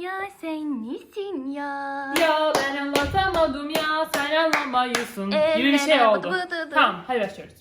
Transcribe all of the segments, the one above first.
Ya sen nesin ya? Ya ben anlatamadım ya sen anlamayısın Evet, gibi bir şey oldu. Tamam hadi başlıyoruz.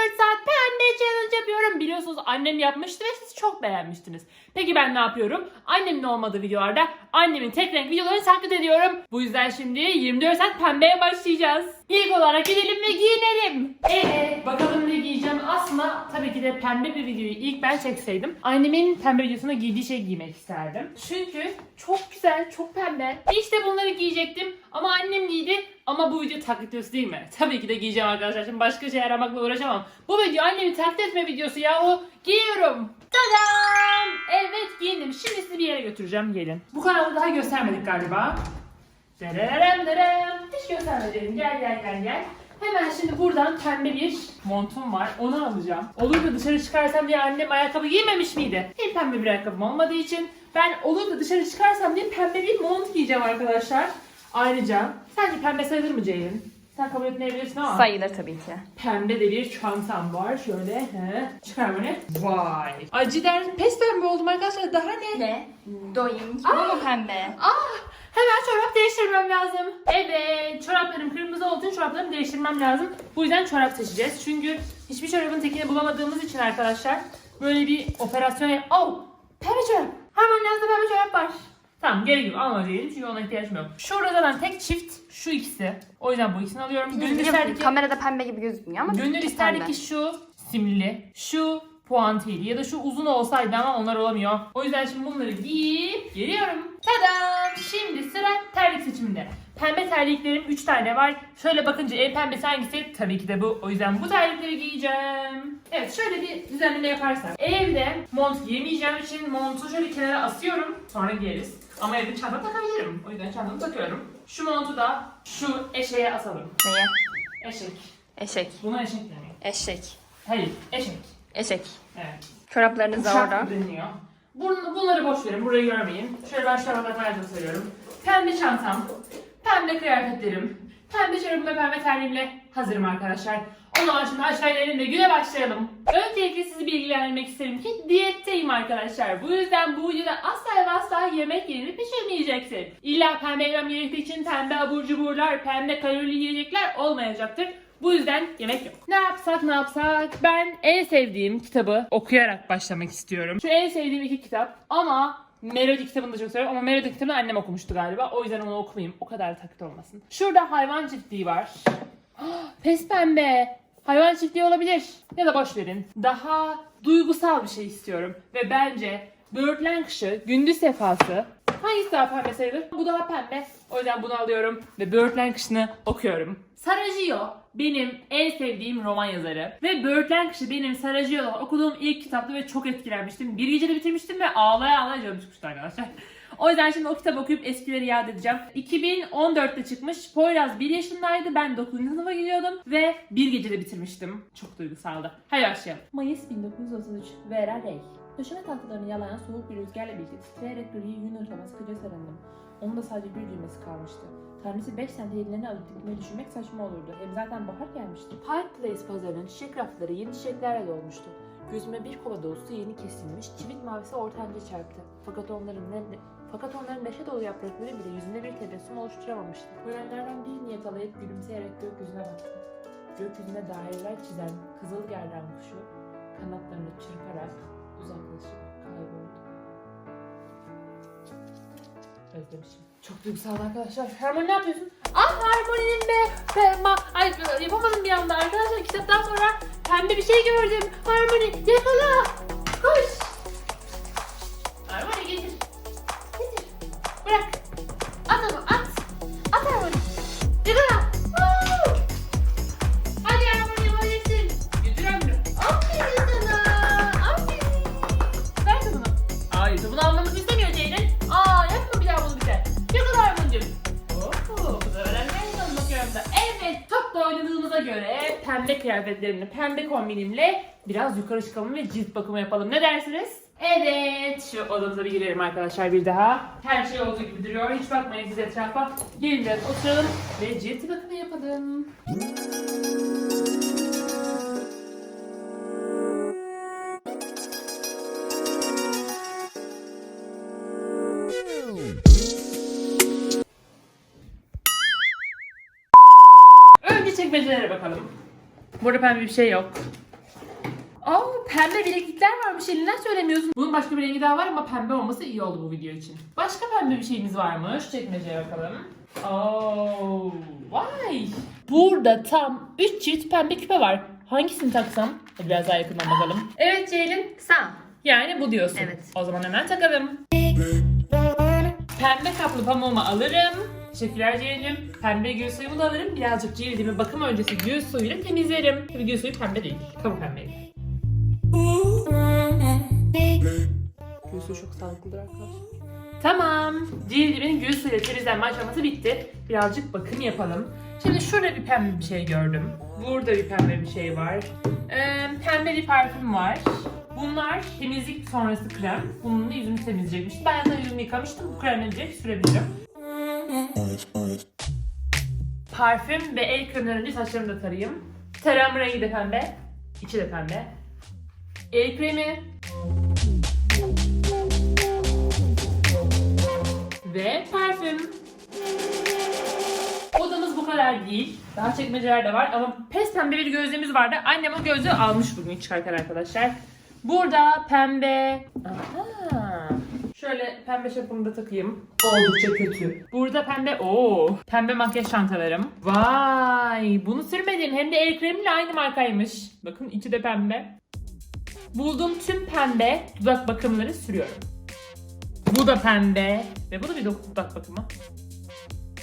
24 saat pembe challenge yapıyorum. Biliyorsunuz annem yapmıştı ve siz çok beğenmiştiniz. Peki ben ne yapıyorum? Annemin olmadığı videolarda annemin tek renk videolarını taklit ediyorum. Bu yüzden şimdi 24 saat pembeye başlayacağız. İlk olarak gidelim ve giyinelim. Evet bakalım ne giyeceğim. Aslında tabii ki de pembe bir videoyu ilk ben çekseydim annemin pembe videosunda giydiği şey giymek isterdim. Çünkü çok güzel, çok pembe. İşte bunları giyecektim ama annem giydi. Ama bu video taklit videosu değil mi? Tabii ki de giyeceğim arkadaşlar. Şimdi başka şey aramakla uğraşamam. Bu video annemin taklit etme videosu yahu. Giyiyorum. Tadam! Evet giyindim. Şimdi sizi bir yere götüreceğim. Gelin. Bu kanalı daha göstermedik galiba. Dererem derem. Hiç göstermedim. Gel gel gel gel. Hemen şimdi buradan pembe bir montum var. Onu alacağım. Olur da dışarı çıkarsam diye annem ayakkabı giymemiş miydi? Bir pembe bir ayakkabım olmadığı için ben olur da dışarı çıkarsam diye pembe bir mont giyeceğim arkadaşlar. Ayrıca sence pembe sayılır mı Ceylin? Sen kabul etmeyebilirsin ama. Sayılır tabii ki. Pembe de bir çantam var. Şöyle he. Çıkar bunu. Vay. Acıden pes pembe oldum arkadaşlar. Daha ne? Ne? Doyum. Bu mu pembe? Ah! Hemen çorap değiştirmem lazım. Evet. Çoraplarım kırmızı olduğu için çoraplarımı değiştirmem lazım. Bu yüzden çorap seçeceğiz. Çünkü hiçbir çorabın tekini bulamadığımız için arkadaşlar böyle bir operasyon yap... Oh! Pembe çorap. Hemen yanında pembe çorap var. Tamam gerek yok alma diyelim çünkü ona ihtiyacım yok. Şurada zaten tek çift şu ikisi. O yüzden bu ikisini alıyorum. Gönül isterdi ki... Kamerada pembe gibi gözükmüyor ama Gönül isterdi ki şu simli, şu puantiyeli ya da şu uzun olsaydı ama onlar olamıyor. O yüzden şimdi bunları giyip geliyorum. Tadam! Şimdi sıra terlik seçiminde. Pembe terliklerim 3 tane var. Şöyle bakınca en pembesi hangisi? Tabii ki de bu. O yüzden bu terlikleri giyeceğim. Evet şöyle bir düzenleme yaparsam. Evde mont giyemeyeceğim için montu şöyle kenara asıyorum. Sonra giyeriz. Ama evde çanta takabilirim. O yüzden çantamı takıyorum. Şu montu da şu eşeğe asalım. Neye? Eşek. Eşek. Buna eşek deniyor. Eşek. Hayır, eşek. Eşek. Evet. Çoraplarınız da Uşak orada. deniyor. Bun- bunları boş verin, burayı görmeyin. Şöyle ben şuralara falan gösteriyorum. Pembe çantam, pembe kıyafetlerim, pembe çorabım ve pembe terliğimle hazırım arkadaşlar. O zaman şimdi aşağıya elimle güne başlayalım. Öncelikle sizi bilgilendirmek isterim ki diyetteyim arkadaşlar. Bu yüzden bu videoda asla ve asla yemek yerini pişirmeyeceksin. İlla pembe yemem gerektiği için pembe abur cuburlar, pembe kalorili yiyecekler olmayacaktır. Bu yüzden yemek yok. Ne yapsak ne yapsak? Ben en sevdiğim kitabı okuyarak başlamak istiyorum. Şu en sevdiğim iki kitap ama Melody kitabını da çok seviyorum ama Melody kitabını annem okumuştu galiba. O yüzden onu okumayayım. O kadar taklit olmasın. Şurada hayvan çiftliği var. Pes pembe. Hayvan çiftliği olabilir. Ya da boş verin. Daha duygusal bir şey istiyorum. Ve bence Böğürtlen kışı, gündüz sefası. Hangisi daha pembe sayılır? Bu daha pembe. O yüzden bunu alıyorum ve Böğürtlen kışını okuyorum. Sarajevo benim en sevdiğim roman yazarı. Ve Böğürtlen kışı benim Sarajevo'da okuduğum ilk kitaptı ve çok etkilenmiştim. Bir gecede bitirmiştim ve ağlaya ağlaya canım çıkmıştı arkadaşlar. O yüzden şimdi o kitabı okuyup eskileri yad edeceğim. 2014'te çıkmış. Poyraz 1 yaşındaydı. Ben 9. sınıfa gidiyordum. Ve bir gecede bitirmiştim. Çok duygusaldı. Hadi başlayalım. Mayıs 1933. Vera Rey. Döşeme tahtalarını yalayan soğuk bir rüzgarla birlikte titreyerek griyi yün ortama sıkıca sarındım. Onun da sadece bir düğmesi kalmıştı. Tanrısı 5 sente ellerini alıp dikmeyi düşünmek saçma olurdu. Hem zaten bahar gelmişti. Park Place pazarının çiçek rafları yeni çiçeklerle dolmuştu. Gözüme bir kova dolusu yeni kesilmiş çivit mavisi ortanca çarptı. Fakat onların ne, fakat onların neşe dolu yaprakları bile yüzünde bir tebessüm oluşturamamıştı. Görenlerden bir niyet alayıp gülümseyerek gökyüzüne baktım. Gökyüzüne daireler çizen kızıl gerdan kuşu kanatlarını çırparak uzaklaşıp kayboldu. Özlemişim. Çok duygusal arkadaşlar. Harmony ne yapıyorsun? Ah Harmony'nin be! be ma Ay yapamadım bir anda arkadaşlar. Kitaptan sonra pembe bir şey gördüm. Harmony yakala! Pembe kıyafetlerimle, pembe kombinimle biraz yukarı çıkalım ve cilt bakımı yapalım. Ne dersiniz? Evet, şu odamıza bir girelim arkadaşlar bir daha. Her şey olduğu gibi duruyor. Hiç bakmayın siz etrafa. Gelin biraz oturalım ve cilt bakımı yapalım. Burada pembe bir şey yok. Aa pembe bileklikler varmış elinden söylemiyorsun. Bunun başka bir rengi daha var ama pembe olması iyi oldu bu video için. Başka pembe bir şeyimiz varmış. Çekmeceye bakalım. Oo, vay. Burada tam 3 çift pembe küpe var. Hangisini taksam? Hadi biraz daha yakından bakalım. Evet Ceylin. Sağ. Yani bu diyorsun. Evet. O zaman hemen takalım. Pembe kaplı pamuğumu alırım. Teşekkürler Ceylin'cim. Pembe gül suyumu da alırım. Birazcık cildimi bakım öncesi gül suyuyla temizlerim. Tabii gül suyu pembe değil. Kamu pembeydi. Gül suyu çok sağlıklıdır arkadaşlar. Tamam. Cildimin gül suyuyla temizlenme aşaması bitti. Birazcık bakım yapalım. Şimdi şurada bir pembe bir şey gördüm. Burada bir pembe bir şey var. Ee, pembe bir parfüm var. Bunlar temizlik sonrası krem. Bununla yüzümü temizleyecekmiştim. Ben zaten yüzümü yıkamıştım. Bu kremi direkt sürebilirim. Parfüm ve el kreminden önce saçlarımı da tarayayım. Tarağımın rengi de pembe. İçi de pembe. El kremi. Ve parfüm. Odamız bu kadar değil. Daha çekmeceler de var ama pes pembe bir gözlüğümüz vardı. Annem o gözlüğü almış bugün çıkarken arkadaşlar. Burada pembe... Aha. Şöyle pembe şapkamı da takayım. Oldukça kötü. Burada pembe... Oo, pembe makyaj çantalarım. Vay, bunu sürmedim. Hem de el kremiyle aynı markaymış. Bakın içi de pembe. Bulduğum tüm pembe dudak bakımları sürüyorum. Bu da pembe. Ve bu da bir dudak bakımı.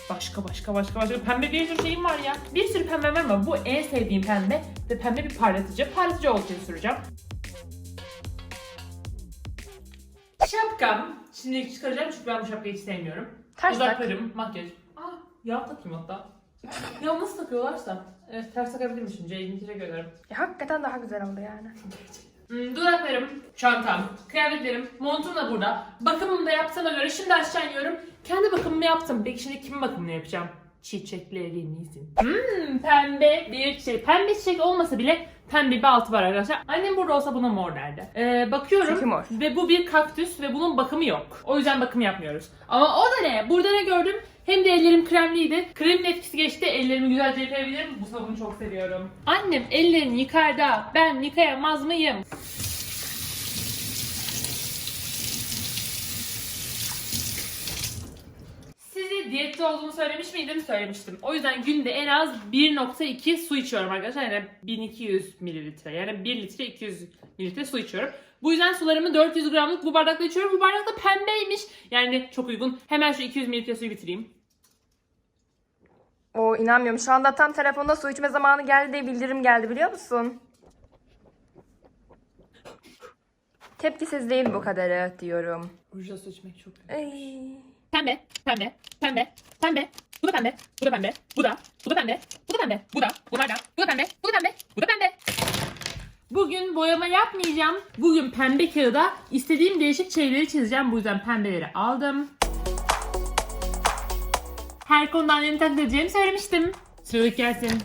Başka başka başka başka pembe bir sürü şeyim var ya. Bir sürü pembe var ama bu en sevdiğim pembe ve pembe bir parlatıcı. Parlatıcı olduğu için süreceğim. Şapkam. Şimdi çıkaracağım çünkü ben bu şapkayı hiç sevmiyorum. Ters tak. Dudaklarım, makyaj. Aa, yağ takayım hatta. ya nasıl takıyorlarsa. Evet ters takabilirmişim. Ceylin teşekkür ederim. Ya, hakikaten daha güzel oldu yani. Hmm, dudaklarım, çantam, kıyafetlerim, montum da burada. Bakımımı da yaptığıma göre şimdi aşağı iniyorum. Kendi bakımımı yaptım. Peki şimdi kimin bakımını yapacağım? Çiçeklerinizin. Hmm, pembe bir çiçek. Pembe çiçek olmasa bile pembe bir altı var arkadaşlar. Annem burada olsa buna mor derdi. Ee, bakıyorum Çünkü mor. ve bu bir kaktüs ve bunun bakımı yok. O yüzden bakım yapmıyoruz. Ama o da ne? Burada ne gördüm? Hem de ellerim kremliydi. Kremin etkisi geçti. Ellerimi güzelce yıkayabilirim. Bu sabunu çok seviyorum. Annem ellerini yıkar da ben yıkayamaz mıyım? Size diyette olduğumu söylemiş miydim? Söylemiştim. O yüzden günde en az 1.2 su içiyorum arkadaşlar. Yani 1200 mililitre. Yani 1 litre 200 mililitre su içiyorum. Bu yüzden sularımı 400 gramlık bu bardakta içiyorum. Bu bardak da pembeymiş. Yani çok uygun. Hemen şu 200 mililitre suyu bitireyim. O inanmıyorum. Şu anda tam telefonda su içme zamanı geldi diye bildirim geldi biliyor musun? Tepkisiz değil bu kadarı diyorum. Rujla su içmek çok Ay. Pembe, pembe, pembe, pembe. Bu da pembe, bu da pembe, bu da, bu da pembe, bu da pembe, bu da, bunlar da, bu da pembe, bu da pembe, bu da pembe. Bugün boyama yapmayacağım. Bugün pembe kağıda istediğim değişik şeyleri çizeceğim. Bu yüzden pembeleri aldım. Her konudan yeni taklit edeceğimi söylemiştim. Sıradaki gelsin.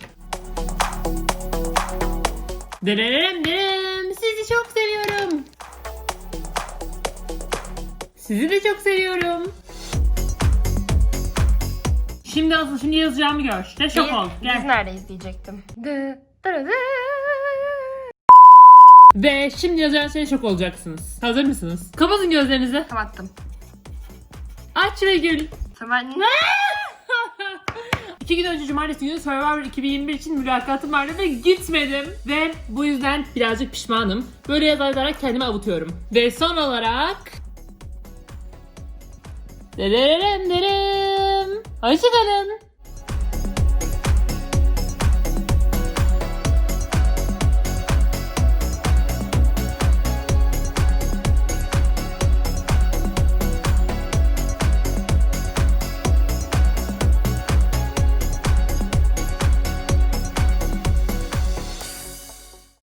Dererem derem. Sizi çok seviyorum. Sizi de çok seviyorum. Şimdi asıl şimdi yazacağımı gör. İşte şok Biz- ol. Biz Gel. nerede izleyecektim? Dı, dı, dı. Ve şimdi yazacağım şeye şok olacaksınız. Hazır mısınız? Kapatın gözlerinizi. Kapattım. Aç ve gül. Tamam. İki gün önce cumartesi günü Survivor 2021 için mülakatım vardı ve gitmedim. Ve bu yüzden birazcık pişmanım. Böyle yazarak kendimi avutuyorum. Ve son olarak... Dererem derem. 얼씨구는